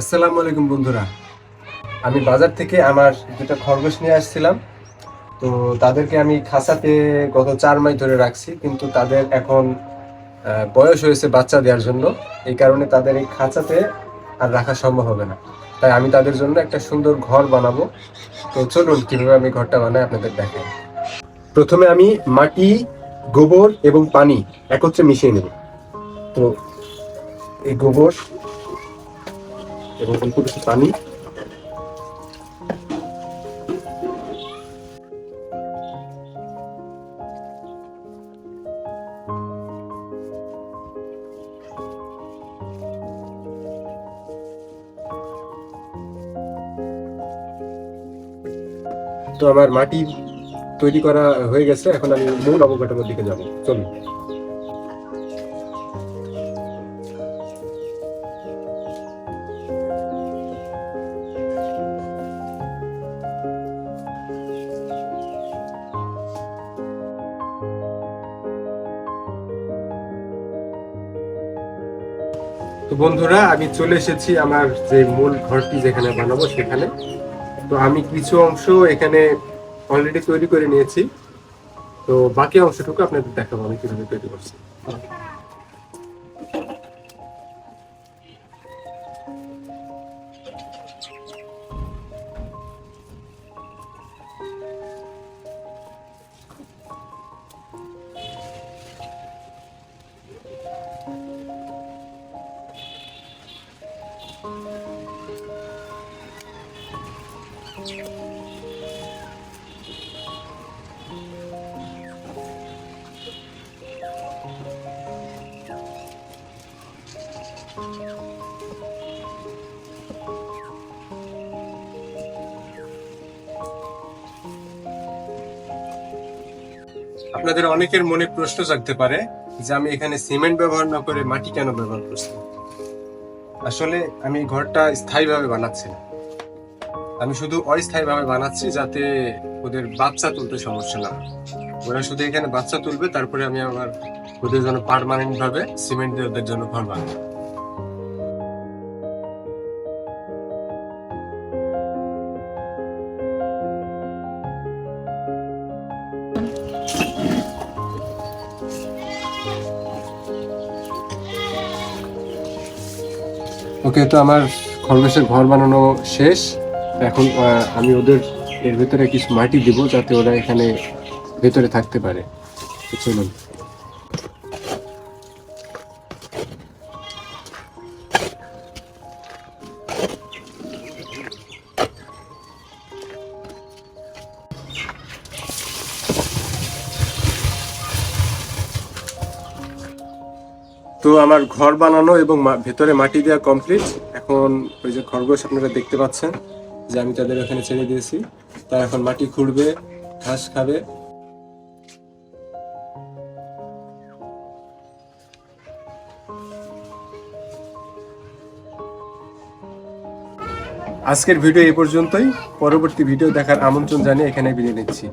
আসসালামু আলাইকুম বন্ধুরা। আমি বাজার থেকে আমার দুটো খরগোশ নিয়ে আসছিলাম। তো তাদেরকে আমি খাঁচাতে গত চার মাস ধরে রাখছি, কিন্তু তাদের এখন বয়স হয়েছে বাচ্চা দেওয়ার জন্য। এই কারণে তাদের এই খাঁচাতে আর রাখা সম্ভব হবে না। তাই আমি তাদের জন্য একটা সুন্দর ঘর বানাবো। তো চলুন, কীভাবে আমি ঘরটা বানাই আপনাদের দেখাই। প্রথমে আমি মাটি, গোবর এবং পানি একত্রে মিশিয়ে নেব। তো এই গোবর এবং অল্প কিছু পানি। তো আমার মাটি তৈরি করা হয়ে গেছে। এখন আমি মূল অবকাঠামোর দিকে যাব। চলুন। তো বন্ধুরা, আমি চলে এসেছি আমার যে মূল ঘরটি যেখানে বানাবো সেখানে। তো আমি কিছু অংশ এখানে অলরেডি তৈরি করে নিয়েছি। তো বাকি অংশটুকু আপনাদের দেখাবো, আমি কীভাবে তৈরি করছি। আপনাদের অনেকের মনে প্রশ্ন জাগতে পারে যে আমি এখানে সিমেন্ট ব্যবহার না করে মাটি কেন ব্যবহার করছি? আসলে আমি ঘরটা স্থায়ীভাবে বানাচ্ছি না। আমি শুধু অস্থায়ীভাবে বানাচ্ছি যাতে ওদের বাচ্চা তুলতে সমস্যা না ওরা শুধু এখানে বাচ্চা তুলবে, তারপরে আমি আবার ওদের জন্য পার্মানেন্ট ভাবে সিমেন্ট দিয়ে ওদের জন্য ঘর বানাবো। ওকে, তো আমার খরগোশের ঘর বানানো শেষ। এখন আমি ওদের এর ভেতরে কিছু মাটি দিব যাতে ওরা এখানে ভেতরে থাকতে পারে। চলুন। তো আমার ঘর বানানো এবং ভেতরে মাটি দেওয়া কমপ্লিট এখন ওই যে খরগোশ আপনারা দেখতে পাচ্ছেন। যে আমি তাদের ওখানে ছেড়ে দিয়েছি, তারা এখন মাটি খুঁড়বে, ঘাস খাবে। আজকের ভিডিও এ পর্যন্তই। পরবর্তী ভিডিও দেখার আমন্ত্রণ জানিয়ে এখানে বিদায় নিচ্ছি।